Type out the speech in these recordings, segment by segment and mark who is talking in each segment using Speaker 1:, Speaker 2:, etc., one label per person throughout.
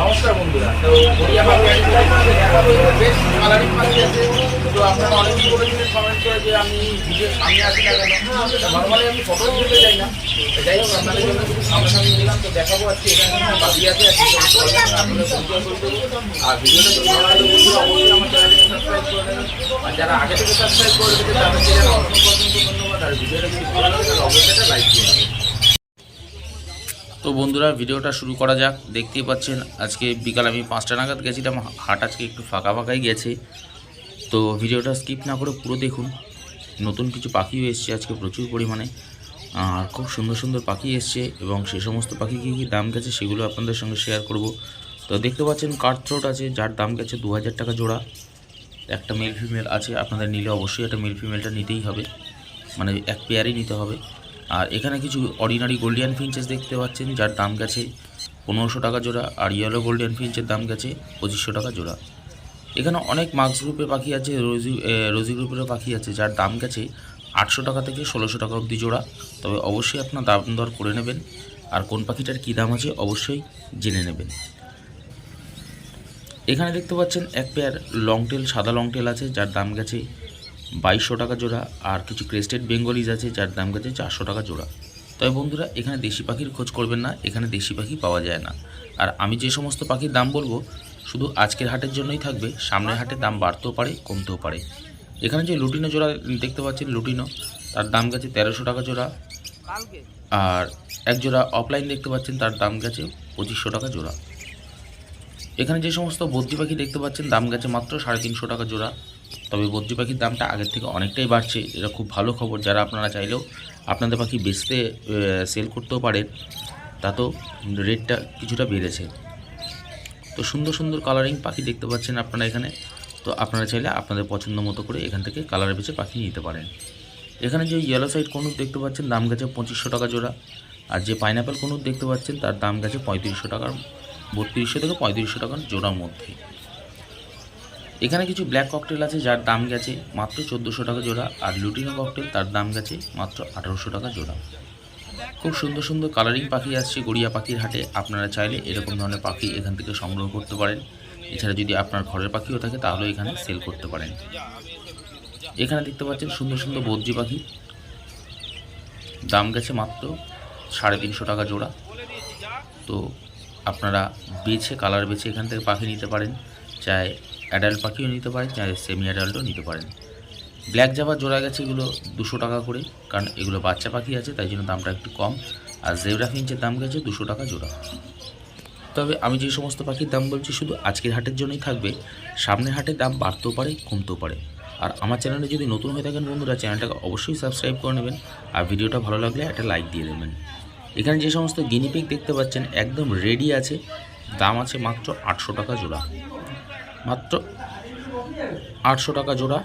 Speaker 1: নমস্কার বন্ধুরা। তো গড়িয়া পাখি দেখাবো এবার বেশ কালারিং পাখি আছে। তো আপনারা অনেকেই বলেছিলেন কমেন্ট করে যে আমি ভিডিও সামনে আসি না কেন? নর্মালি আমি ফটো তুলতে যাই না। যাই হোক, আপনাদের জন্য কিছু সামনাসামনি দিলাম তো দেখাবো আজকে এখানে পাখি আছে আর ভিডিওটা যদি ভালো লাগে অবশ্যই আমার চ্যানেলকে সাবস্ক্রাইব করে দেবেন। আর যারা আগে থেকে সাবস্ক্রাইব করে রেখেছে তাদেরকে যেন অসংখ্য অসংখ্য ধন্যবাদ। আর ভিডিওটা যদি ভালো লাগে, তাহলে অবশ্যই
Speaker 2: তো বন্ধুরা, ভিডিওটা শুরু করা যাক। দেখতেই পাচ্ছেন, আজকে বিকাল আমি পাঁচটা নাগাদ গেছিলাম। হাট আজকে একটু ফাঁকা ফাঁকাই গেছে। তো ভিডিওটা স্কিপ না করে পুরো দেখুন। নতুন কিছু পাখিও এসছে আজকে প্রচুর পরিমাণে। আর খুব সুন্দর সুন্দর পাখি এসছে এবং সে সমস্ত পাখি কী কী দাম গেছে সেগুলো আপনাদের সঙ্গে শেয়ার করব। তো দেখতে পাচ্ছেন কাঠ থ্রোট আছে, যার দাম গেছে দু হাজার টাকা জোড়া। একটা মেল ফিমেল আছে, আপনাদের নিলে অবশ্যই একটা মেল ফিমেলটা নিতেই হবে। মানে এক পেয়ারই নিতে হবে। আর এখানে কিছু অর্ডিনারি গোল্ডিয়ান ফিঞ্চেস দেখতে পাচ্ছেন, যার দাম গেছে পনেরোশো টাকা জোড়া আর ইয়েলো গোল্ডিয়ান ফিঞ্চের দাম গেছে পঁচিশশো টাকা জোড়া। এখানে অনেক মার্কস গ্রুপের পাখি আছে, রোজি রোজি গ্রুপেরও পাখি আছে, যার দাম গেছে আটশো টাকা থেকে ষোলোশো টাকা অবধি জোড়া। তবে অবশ্যই আপনার দাম দর করে নেবেন। আর কোন পাখিটার কী দাম আছে অবশ্যই জেনে নেবেন। এখানে দেখতে পাচ্ছেন এক পেয়ার লং টেল সাদা লং টেল আছে, যার দাম গেছে বাইশশো টাকা জোড়া আর কিছু ক্রেস্টেড বেঙ্গলিজ আছে যার দাম গেছে চারশো টাকা জোড়া। তবে বন্ধুরা এখানে দেশি পাখির খোঁজ করবেন না এখানে দেশি পাখি পাওয়া যায় না। আর আমি যে সমস্ত পাখির দাম বলব শুধু আজকের হাটের জন্যই থাকবে সামনের হাটে দাম বাড়তেও পারে কমতেও পারে। এখানে যে লুটিনো জোড়া দেখতে পাচ্ছেন লুটিনো তার দাম গেছে তেরোশো টাকা জোড়া। আর এক জোড়া অফলাইন দেখতে পাচ্ছেন তার দাম গেছে পঁচিশশো টাকা জোড়া। এখানে যে সমস্ত বদ্রি পাখি দেখতে পাচ্ছেন দাম গেছে মাত্র সাড়ে তিনশো টাকা জোড়া। তবে বদ্রি পাখির দামটা আগের থেকে অনেকটাই বাড়ছে। এটা খুব ভালো খবর। যারা আপনারা চাইলেও আপনাদের পাখি বেচতে সেল করতেও পারেন তাতেও রেটটা কিছুটা বেড়েছে। তো সুন্দর সুন্দর কালারিং পাখি দেখতে পাচ্ছেন আপনারা এখানে। তো আপনারা চাইলে আপনাদের পছন্দ মতো করে এখান থেকে কালার বেছে পাখি নিতে পারেন। এখানে যে ইয়েলো সাইড কনুর দেখতে পাচ্ছেন, দাম গেছে পঁচিশশো টাকা জোড়া। আর যে পাইনাপেল কনুর দেখতে পাচ্ছেন, তার দাম গেছে পঁয়ত্রিশশো টাকার, বত্রিশশো থেকে পঁয়ত্রিশশো টাকার জোড়ার মধ্যে। এখানে কিছু ব্ল্যাক ককটেল আছে, যার দাম গেছে মাত্র চোদ্দোশো টাকা জোড়া, আর লুটিনো ককটেল তার দাম গেছে মাত্র আঠারোশো টাকা জোড়া। খুব সুন্দর সুন্দর কালারিং পাখি আসছে গড়িয়া পাখির হাটে। আপনারা চাইলে এরকম ধরনের পাখি এখান থেকে সংগ্রহ করতে পারেন। এছাড়া যদি আপনার ঘরের পাখিও থাকে, তাহলে এখানে সেল করতে পারেন। এখানে দেখতে পাচ্ছেন সুন্দর সুন্দর বদ্রি পাখি। দাম গেছে মাত্র সাড়ে তিনশো টাকা জোড়া। তো আপনারা বেছে কালার বেছে এখান থেকে পাখি নিতে পারেন। চাই অ্যাডাল্ট পাখিও নিতে পারেন চাই সেমি অ্যাডাল্টও নিতে পারেন। ব্ল্যাক জাবা জোড়া গেছে এগুলো দুশো টাকা করে, কারণ এগুলো বাচ্চা পাখি আছে, তাই জন্য দামটা একটু কম। আর জেবরা ফিঞ্চের দাম গেছে দুশো টাকা জোড়া। তবে আমি যে সমস্ত পাখির দাম বলছি শুধু আজকের হাটের জন্যই থাকবে। সামনের হাটের দাম বাড়তেও পারে, কমতেও পারে। আর আমার চ্যানেলে যদি নতুন হয়ে থাকেন বন্ধুরা, চ্যানেলটাকে অবশ্যই সাবস্ক্রাইব করে নেবেন আর ভিডিওটা ভালো লাগলে একটা লাইক দিয়ে দেবেন। এখানে যে সমস্ত গিনিপিক দেখতে পাচ্ছেন, একদম রেডি আছে। দাম আছে মাত্র আটশো টাকা জোড়া। মাত্র আটশো টাকা জোড়া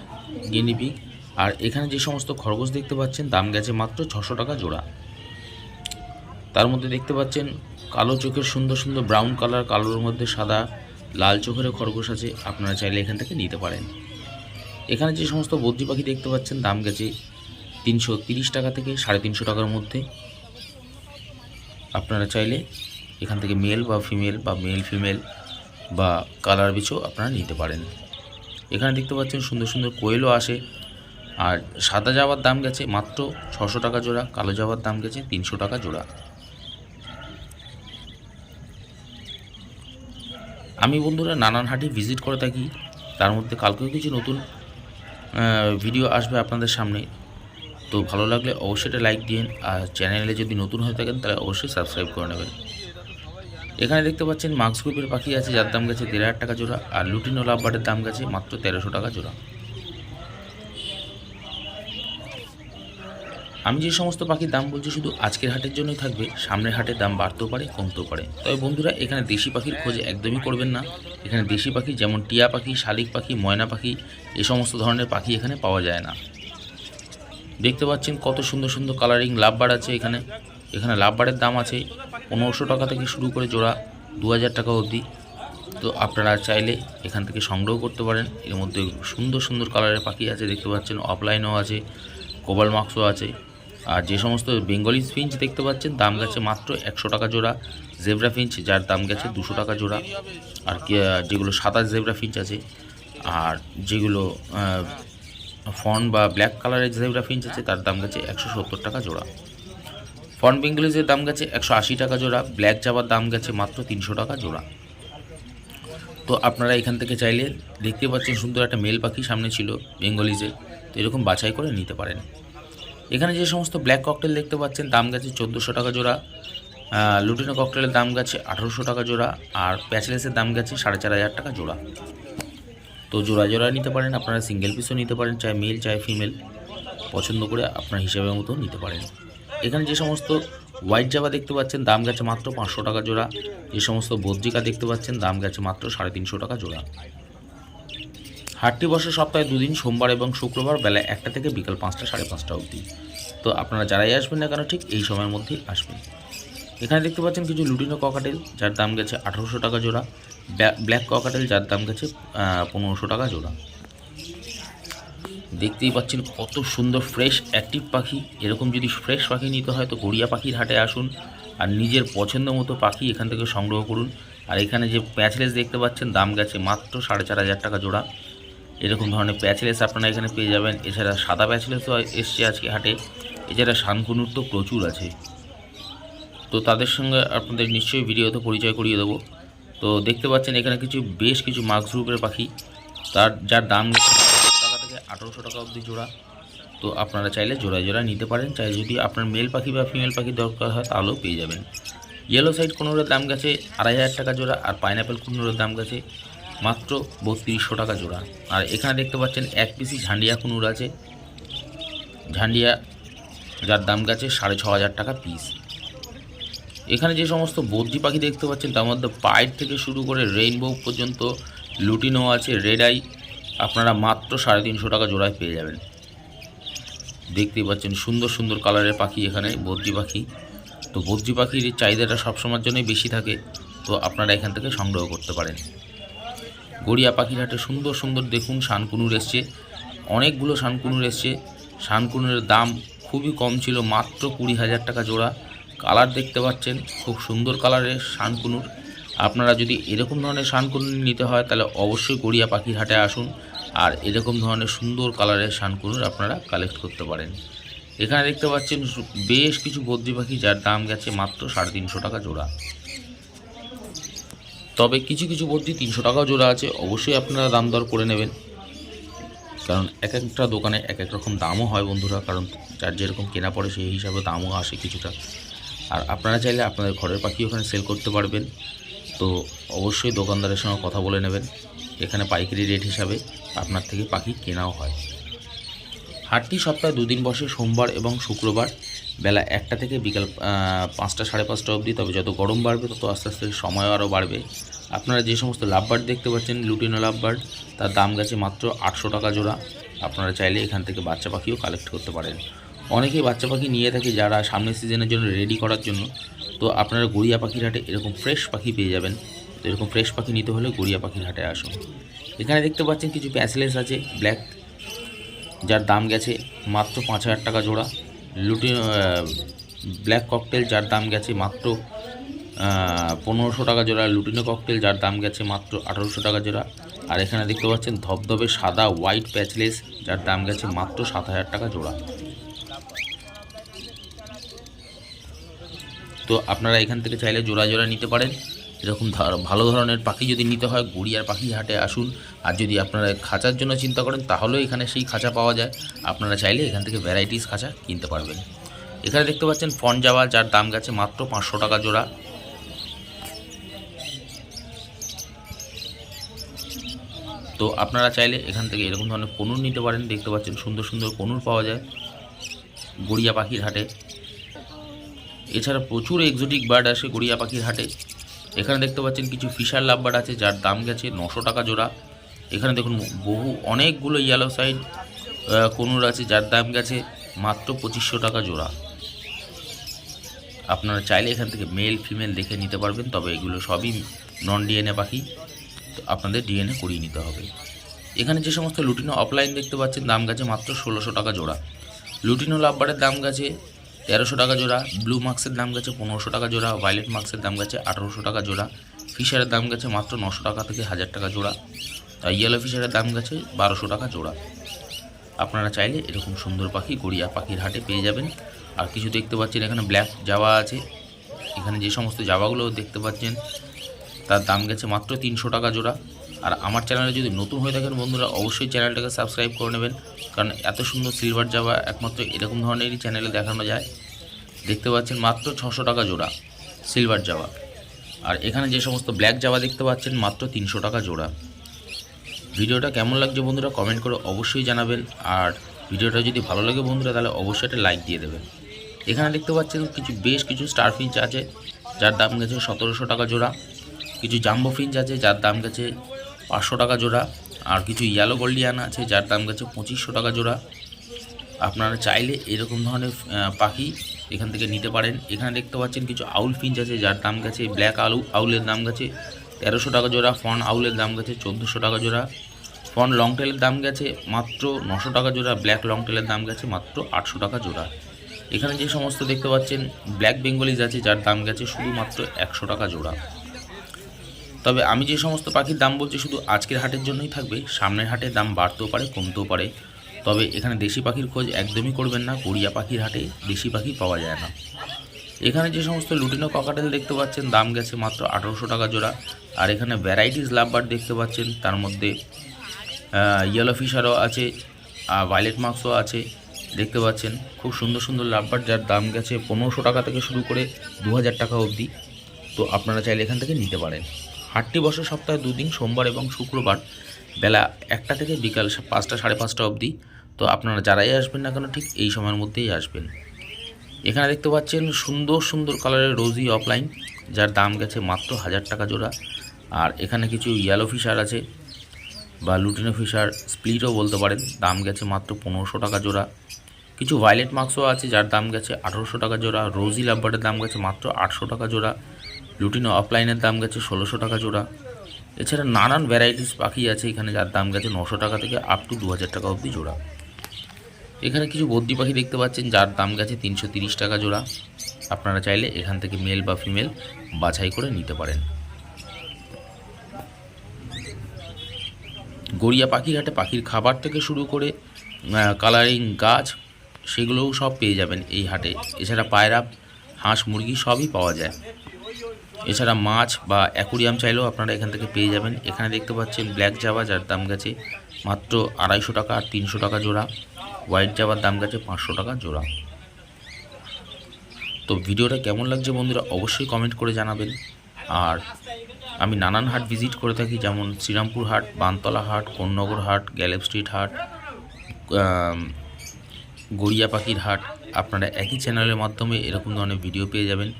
Speaker 2: গিনিপিক আর এখানে যে সমস্ত খরগোশ দেখতে পাচ্ছেন, দাম গেছে মাত্র ছশো টাকা জোড়া। তার মধ্যে দেখতে পাচ্ছেন, কালো চোখের সুন্দর সুন্দর ব্রাউন কালার কালোর মধ্যে সাদা, লাল চোখের খরগোশ আছে। আপনারা চাইলে এখান থেকে নিতে পারেন। এখানে যে সমস্ত বদ্রি পাখি দেখতে পাচ্ছেন, দাম গেছে তিনশো টাকা থেকে সাড়ে তিনশো টাকার মধ্যে। আপনারা চাইলে এখান থেকে মেল বা ফিমেল বা মেল ফিমেল বা কালার বিচও আপনারা নিতে পারেন। এখানে দেখতে পাচ্ছেন সুন্দর সুন্দর কোয়েলও আসে। আর সাদা জাবার দাম গেছে মাত্র ছশো টাকা জোড়া, কালো জাবার দাম গেছে তিনশো টাকা জোড়া। আমি বন্ধুরা নানান হাটে ভিজিট করে থাকি, তার মধ্যে কালকেও কিছু নতুন ভিডিও আসবে আপনাদের সামনে। তো ভালো লাগলে অবশ্যই একটা লাইক দিন আর চ্যানেলে যদি নতুন হয়ে থাকেন তাহলে অবশ্যই সাবস্ক্রাইব করে নেবেন। এখানে দেখতে পাচ্ছেন মাক্স গ্রুপের পাখি আছে, যার দাম গেছে দেড় হাজার টাকা জোড়া, আর লুটিনো লাভবার্ডের দাম গেছে মাত্র তেরোশো টাকা জোড়া। আমি যে সমস্ত পাখির দাম বলছি শুধু আজকের হাটের জন্যই থাকবে, সামনের হাটের দাম বাড়তেও পারে, কমতেও পারে। তবে বন্ধুরা, এখানে দেশি পাখির খোঁজ একদমই করবেন না। এখানে দেশি পাখি যেমন টিয়া পাখি, শালিক পাখি, ময়না পাখি, এ সমস্ত ধরনের পাখি এখানে পাওয়া যায় না। দেখতে পাচ্ছেন কত সুন্দর সুন্দর কালারিং লাভবার আছে এখানে। এখানে লাভবারের দাম আছে পনেরোশো টাকা থেকে শুরু করে জোড়া দু হাজার টাকা অবধি। তো আপনারা চাইলে এখান থেকে সংগ্রহ করতে পারেন। এর মধ্যে সুন্দর সুন্দর কালারের পাখি আছে, দেখতে পাচ্ছেন। অফলাইনও আছে কোবাল মার্কসও আছে। আর যে সমস্ত বেঙ্গলি ফিঞ্চ দেখতে পাচ্ছেন, দাম গেছে মাত্র একশো টাকা জোড়া। জেব্রা ফিঞ্চ যার দাম গেছে দুশো টাকা জোড়া। আর যেগুলো সাদা জেব্রা ফিঞ্চ আছে, আর যেগুলো ফন বা ব্ল্যাক কালারের জেব্রা ফিঞ্চ আছে, তার দাম গেছে একশো সত্তর টাকা জোড়া। ফন বেঙ্গলিজের দাম গেছে একশো আশি টাকা জোড়া, ব্ল্যাক জাবার দাম গেছে মাত্র তিনশো টাকা জোড়া। তো আপনারা এখান থেকে চাইলে দেখতে পাচ্ছেন সুন্দর একটা মেল পাখি সামনে ছিল বেঙ্গলিজের, তো এরকম বাছাই করে নিতে পারেন। এখানে যে সমস্ত ব্ল্যাক ককটেল দেখতে পাচ্ছেন, দাম গেছে চোদ্দোশো টাকা জোড়া লুটিনো ককটেলের দাম গেছে আঠারোশো টাকা জোড়া, আর প্যাচলেসের দাম গেছে সাড়ে চার হাজার টাকা জোড়া। তো জোড়া জোড়া নিতে পারেন, আপনারা সিঙ্গেল পিসও নিতে পারেন, চাই মেল চাই ফিমেল পছন্দ করে আপনার হিসাবের মতো নিতে পারেন। এখানে যে সমস্ত হোয়াইট জাবা দেখতে পাচ্ছেন, দাম গেছে মাত্র পাঁচশো টাকা জোড়া। যে সমস্ত বদ্রিকা দেখতে পাচ্ছেন, দাম গেছে মাত্র সাড়ে তিনশো টাকা জোড়া। হাটটি বসে সপ্তাহে দুদিন, সোমবার এবং শুক্রবার, বেলা একটা থেকে বিকাল পাঁচটা, সাড়ে পাঁচটা অবধি। তো আপনারা যারাই আসবেন না কেন, ঠিক এই সময়ের মধ্যেই আসবেন। এখানে দেখতে পাচ্ছেন কিছু লুটিনো ককাটেল যার দাম গেছে আঠারোশো টাকা জোড়া। ব্ল্যাক ককাটেল যার দাম গেছে পনেরোশো টাকা জোড়া। দেখতেই পাচ্ছেন কত সুন্দর ফ্রেশ অ্যাক্টিভ পাখি। এরকম যদি ফ্রেশ পাখি নিতে হয় তো গড়িয়া পাখির হাটে আসুন আর নিজের পছন্দ মতো পাখি এখান থেকে সংগ্রহ করুন। আর এখানে যে প্যাচলেস দেখতে পাচ্ছেন, দাম গেছে মাত্র সাড়ে চার হাজার টাকা জোড়া। এরকম ধরনের প্যাচলেস আপনারা এখানে পেয়ে যাবেন। এছাড়া সাদা প্যাচলেসও এসছে আজকে হাটে। এছাড়া শানকুনুর তো প্রচুর আছে। তো তাদের সঙ্গে আপনাদের নিশ্চয়ই ভিডিওতে পরিচয় করিয়ে দেবো। তো দেখতে পাচ্ছেন এখানে কিছু, বেশ কিছু মার্কস গ্রুপের পাখি। তার, যার দাম গেছে আঠারোশো টাকা অবধি জোড়া। তো আপনারা চাইলে জোড়ায় জোড়া নিতে পারেন। চাই যদি আপনার মেল পাখি বা ফিমেল পাখি দরকার হয়, তাহলেও পেয়ে যাবেন। ইয়েলো সাইড কোনোরের দাম গেছে আড়াই হাজার টাকা জোড়া আর পাইনাপেল কোনোরের দাম গেছে মাত্র বত্রিশশো টাকা জোড়া। আর এখানে দেখতে পাচ্ছেন এক পিসি ঝান্ডিয়া কুনুর আছে। ঝান্ডিয়া যার দাম গেছে সাড়ে ছ হাজার টাকা পিস এখানে যে সমস্ত বদ্রি পাখি দেখতে পাচ্ছেন, তার মধ্যে পাইট থেকে শুরু করে রেইনবো পর্যন্ত লুটিনো আছে রেড আই আপনারা মাত্র সাড়ে তিনশো টাকা জোড়ায় পেয়ে যাবেন। দেখতেই পাচ্ছেন সুন্দর সুন্দর কালারের পাখি এখানে, বদ্রি পাখি। তো বদ্রি পাখির চাহিদাটা সবসময়ের জন্যই বেশি থাকে, তো আপনারা এখান থেকে সংগ্রহ করতে পারেন। গড়িয়া পাখির হাটে সুন্দর সুন্দর দেখুন শানকুনুর এসছে। অনেকগুলো শানকুনুর এসছে। শানকুনুরের দাম খুবই কম ছিল, মাত্র কুড়ি হাজার টাকা জোড়া। কালার দেখতে পাচ্ছেন, খুব সুন্দর কালারের শানকুনুর। আপনারা যদি এরকম ধরনের শানকুনুর নিতে হয়, তাহলে অবশ্যই গড়িয়া পাখির হাটে আসুন। আর এরকম ধরনের সুন্দর কালারের শানকুনুর আপনারা কালেক্ট করতে পারেন। এখানে দেখতে পাচ্ছেন বেশ কিছু বদ্রি পাখি যার দাম গেছে মাত্র সাড়ে তিনশো টাকা জোড়া। তবে কিছু কিছু বদ্রি তিনশো টাকাও জোড়া আছে, অবশ্যই আপনারা দাম দর করে নেবেন। কারণ এক একটা দোকানে এক এক রকম দামও হয় বন্ধুরা, কারণ যার যেরকম কেনা পড়ে সেই হিসাবে দামও আসে কিছুটা। আর আপনারা চাইলে আপনাদের ঘরের পাখি ওখানে সেল করতে পারবেন। তো অবশ্যই দোকানদারের সঙ্গে কথা বলে নেবেন। এখানে পাইকারি রেট হিসাবে আপনার থেকে পাখি কেনাও হয়। হাটটি সপ্তাহে দুদিন বসে, সোমবার এবং শুক্রবার বেলা একটা থেকে বিকাল পাঁচটা, সাড়ে পাঁচটা অবধি। তবে যত গরম বাড়বে, তত আস্তে আস্তে সময়ও আরও বাড়বে। আপনারা যে সমস্ত লাভবার্ড দেখতে পাচ্ছেন, লুটিনো লাভবার্ড, তার দাম গেছে মাত্র আটশো টাকা জোড়া। আপনারা চাইলে এখান থেকে বাচ্চা পাখিও কালেক্ট করতে পারেন। অনেকেই বাচ্চা পাখি নিয়ে থাকে যারা সামনের সিজনের জন্য রেডি করার জন্য। তো আপনারা গড়িয়া পাখির হাটে এরকম ফ্রেশ পাখি পেয়ে যাবেন। এরকম ফ্রেশ পাখি নিতে হলে গড়িয়া পাখির হাটে আসুন। এখানে দেখতে পাচ্ছেন কিছু প্যাসলেস আছে ব্ল্যাক যার দাম গেছে মাত্র পাঁচ হাজার টাকা জোড়া। লুটি ব্ল্যাক ককটেল যার দাম গেছে মাত্র পনেরোশো টাকা জোড়া। লুটিনো ককটেল যার দাম গেছে মাত্র আঠারোশো টাকা জোড়া। আর এখানে দেখতে পাচ্ছেন ধবধবে সাদা হোয়াইট প্যাচলেস যার দাম গেছে মাত্র সাত হাজার টাকা জোড়া। তো আপনারা এখান থেকে চাইলে জোড়া জোড়া নিতে পারেন। এরকম ভালো ধরনের পাখি যদি নিতে হয়, গড়িয়ার পাখি হাটে আসুন। আর যদি আপনারা খাঁচার জন্য চিন্তা করেন, তাহলেও এখানে সেই খাঁচা পাওয়া যায়। আপনারা চাইলে এখান থেকে ভ্যারাইটিস খাঁচা কিনতে পারবেন। এখানে দেখতে পাচ্ছেন ফন জাওয়া যার দাম গেছে মাত্র পাঁচশো টাকা জোড়া। তো আপনারা চাইলে এখান থেকে এরকম ধরনের কনুর নিতে পারেন। দেখতে পাচ্ছেন সুন্দর সুন্দর কনুর পাওয়া যায় গড়িয়া পাখির হাটে। এছাড়া প্রচুর এক্সোটিক বার্ড আসে গড়িয়া পাখির হাটে। এখানে দেখতে পাচ্ছেন কিছু ফিশার লাভ বার্ড আছে, যার দাম গেছে নশো টাকা জোড়া। এখানে দেখুন বহু, অনেকগুলো ইয়েলো সাইড কনুর আছে, যার দাম গেছে মাত্র পঁচিশশো টাকা জোড়া। আপনারা চাইলে এখান থেকে মেল ফিমেল দেখে নিতে পারবেন, তবে এগুলো সবই নন ডিএনএ পাখি, তো আপনাদের ডিএনএ করিয়ে নিতে হবে। এখানে যে সমস্ত লুটিনো অফলাইন দেখতে পাচ্ছেন, দাম গেছে মাত্র ষোলোশো টাকা জোড়া। লুটিনো লাভবারের দাম গেছে তেরোশো টাকা জোড়া ব্লু মার্কসের দাম গেছে পনেরোশো টাকা জোড়া ভায়োলেট মার্কসের দাম গেছে আঠারোশো টাকা জোড়া ফিশারের দাম গেছে মাত্র নশো টাকা থেকে হাজার টাকা জোড়া আর ইয়েলো ফিশারের দাম গেছে বারোশো টাকা জোড়া। আপনারা চাইলে এরকম সুন্দর পাখি, গড়িয়া পাখির হাটে পেয়ে যাবেন। আর কিছু দেখতে পাচ্ছেন, এখানে ব্ল্যাক জাবা আছে। এখানে যে সমস্ত জাবাগুলো দেখতে পাচ্ছেন, তার দাম গেছে মাত্র তিনশো টাকা জোড়া। আর আমার চ্যানেলে যদি নতুন হয়ে থাকেন বন্ধুরা, অবশ্যই চ্যানেলটাকে সাবস্ক্রাইব করে নেবেন। কারণ এত সুন্দর সিলভার জাবা একমাত্র এরকম ধরনেরই চ্যানেলে দেখানো যায়। দেখতে পাচ্ছেন মাত্র ছশো টাকা জোড়া সিলভার জাবা। আর এখানে যে সমস্ত ব্ল্যাক জাবা দেখতে পাচ্ছেন, মাত্র তিনশো টাকা জোড়া। ভিডিওটা কেমন লাগছে বন্ধুরা কমেন্ট করে অবশ্যই জানাবেন। আর ভিডিওটা যদি ভালো লাগে বন্ধুরা, তাহলে অবশ্যই একটা লাইক দিয়ে দেবেন। এখানে দেখতে পাচ্ছেন কিছু, বেশ কিছু স্টার ফিঞ্চ আছে, যার দাম গেছে সতেরোশো টাকা জোড়া। কিছু জাম্বো ফিঞ্চ আছে, যার দাম গেছে পাঁচশো টাকা জোড়া। আর কিছু ইয়েলো গোল্ডিয়ান আছে, যার দাম গেছে পঁচিশশো টাকা জোড়া। আপনারা চাইলে এরকম ধরনের পাখি এখান থেকে নিতে পারেন। এখানে দেখতে পাচ্ছেন কিছু আউল ফিঞ্চ আছে, যার দাম গেছে ব্ল্যাক আলু আউলের দাম গেছে তেরোশো টাকা জোড়া ফন আউলের দাম গেছে চোদ্দোশো টাকা জোড়া। ফন লং টেলের দাম গেছে মাত্র নশো টাকা জোড়া ব্ল্যাক লং টেলের দাম গেছে মাত্র আটশো টাকা জোড়া। এখানে যে সমস্ত দেখতে পাচ্ছেন ব্ল্যাক বেঙ্গলিজ আছে, যার দাম গেছে শুধুমাত্র একশো টাকা জোড়া। তবে আমি যে সমস্ত পাখির দাম বলছি শুধু আজকের হাটের জন্যই থাকবে, সামনের হাটে দাম বাড়তেও পারে, কমতেও পারে। তবে এখানে দেশি পাখির খোঁজ একদমই করবেন না গড়িয়া পাখির হাটে দেশি পাখি পাওয়া যায় না। এখানে যে সমস্ত লুটিনো ককাটেল দেখতে পাচ্ছেন, দাম গেছে মাত্র আঠারোশো টাকা জোড়া। আর এখানে ভ্যারাইটিস লাভবার দেখতে পাচ্ছেন, তার মধ্যে ইয়েলো ফিশারও আছে আর ভায়োলেট মার্কসও আছে, দেখতে পাচ্ছেন। খুব সুন্দর সুন্দর লাভবার, যার দাম গেছে পনেরোশো টাকা থেকে শুরু করে দু হাজার টাকা অবধি। তো আপনারা চাইলে এখান থেকে নিতে পারেন। হাটটি বসে সপ্তাহে দুদিন, সোমবার এবং শুক্রবার বেলা একটা থেকে বিকাল পাঁচটা, সাড়ে পাঁচটা অবধি। তো আপনারা যারাই আসবেন না কেন, ঠিক এই সময়ের মধ্যেই আসবেন। এখানে দেখতে পাচ্ছেন সুন্দর সুন্দর কালারের রোজি অফলাইন যার দাম গেছে মাত্র হাজার টাকা জোড়া। আর এখানে কিছু ইয়েলো ফিশার আছে বা লুটিনো ফিশার স্প্লিটও বলতে পারেন। দাম গেছে মাত্র পনেরোশো টাকা জোড়া। কিছু ভায়োলেট মার্কসও আছে, যার দাম গেছে আঠেরোশো টাকা জোড়া। রোজি লাভবার্ডের দাম গেছে মাত্র আটশো টাকা জোড়া। লুটিনো অফলাইনের দাম গেছে ষোলোশো টাকা জোড়া। এছাড়া নানান ভ্যারাইটিস পাখি আছে এখানে যার দাম গেছে নশো টাকা থেকে আপ টু দু হাজার টাকা অবধি জোড়া। এখানে কিছু বদ্যি পাখি দেখতে পাচ্ছেন যার দাম গেছে তিনশো তিরিশ টাকা জোড়া। আপনারা চাইলে এখান থেকে মেল বা ফিমেল বাছাই করে নিতে পারেন। গড়িয়া পাখির হাটে পাখির খাবার থেকে শুরু করে কালারিং গাছ, সেগুলোও সব পেয়ে যাবেন এই হাটে। এছাড়া পায়রা, হাঁস, মুরগি সবই পাওয়া যায়। এছাড়া মাছ বা অ্যাকুরিয়াম চাইলেও আপনারা এখান থেকে পেয়ে যাবেন। এখানে দেখতে পাচ্ছেন ব্ল্যাক জাবা যার দাম গেছে মাত্র আড়াইশো টাকা আর তিনশো টাকা জোড়া। হোয়াইট জাবার দাম গেছে পাঁচশো টাকা জোড়া। তো ভিডিওটা কেমন লাগছে বন্ধুরা অবশ্যই কমেন্ট করে জানাবেন। আর আমি নানান হাট ভিজিট করে থাকি, যেমন শ্রীরামপুর হাট, বানতলা হাট, কোন্নগর হাট, গ্যালেপ স্ট্রিট হাট গড়িয়া পাখির হাট। আপনারা একই চ্যানেলের মাধ্যমে এরকম ধরনের ভিডিও পেয়ে যাবেন।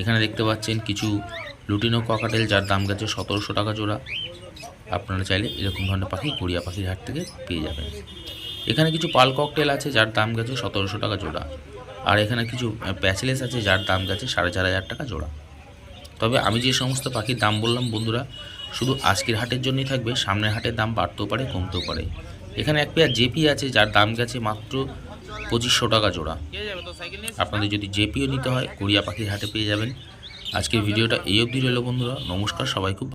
Speaker 2: এখানে দেখতে পাচ্ছেন কিছু লুটিনো ককাটেল যার দাম গেছে সতেরোশো টাকা জোড়া। আপনারা চাইলে এরকম ধরনের পাখি গড়িয়া পাখির হাট থেকে পেয়ে যাবেন। এখানে কিছু পাল ককটেল আছে যার দাম গেছে সতেরোশো টাকা জোড়া। আর এখানে কিছু প্যাচলেস আছে যার দাম গেছে সাড়ে চার হাজার টাকা জোড়া। তবে আমি যে সমস্ত পাখির দাম বললাম বন্ধুরা, শুধু আজকের হাটের জন্যই থাকবে, সামনের হাটের দাম বাড়তেও পারে, কমতেও পারে। এখানে এক পেয়ার জেপি আছে যার দাম গেছে মাত্র পঁচিশশো টাকা জোড়া। আপনাদের যদি জেপিও নিতে হয় কোরিয়া পাখির হাটে পেয়ে যাবেন। আজকের ভিডিওটা এই অবধি রইল বন্ধুরা। নমস্কার সবাই খুব